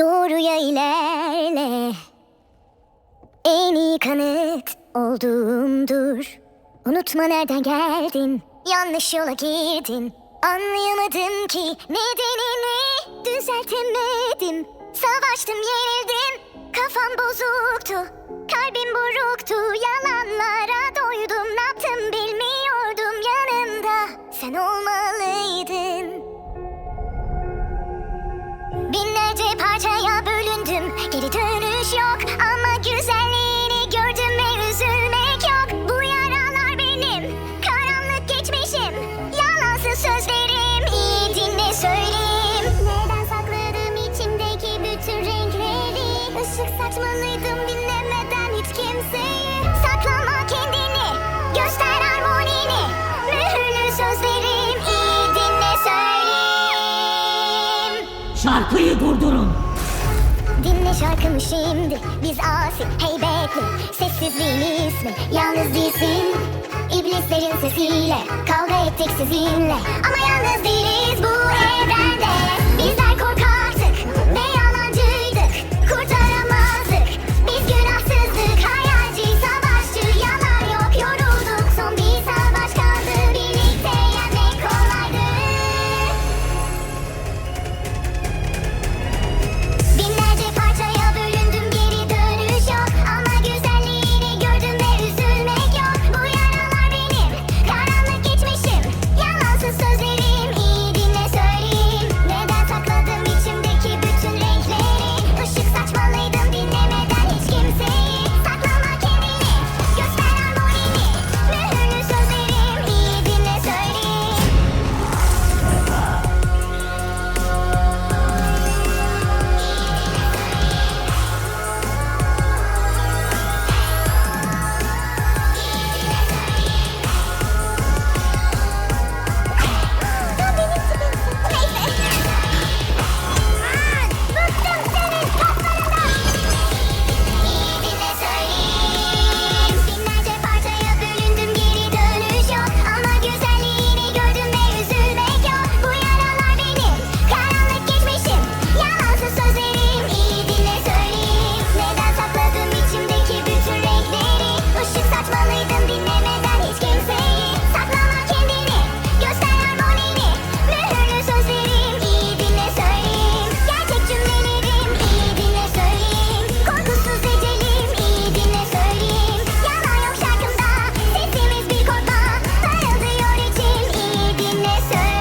Doğruya ilerle. En iyi kanıt olduğumdur. Unutma nereden geldin. Yanlış yola girdin. Anlayamadım ki nedenini Düzeltemedim. Savaştım yenildim. Kafam bozuktu Işık saçmalıydım dinlemeden hiç kimseyi. Saklama kendini göster harmonini. Mühürlü sözlerim iyi dinle söyleyeyim. Şarkıyı durdurun. Dinle şarkımı şimdi Biz asi, heybetli. Sessizliğin ismi Yalnız değilsin. İblislerin sesiyle Kavga ettik sizinle. Ama yalnız değiliz bu evrende güneşe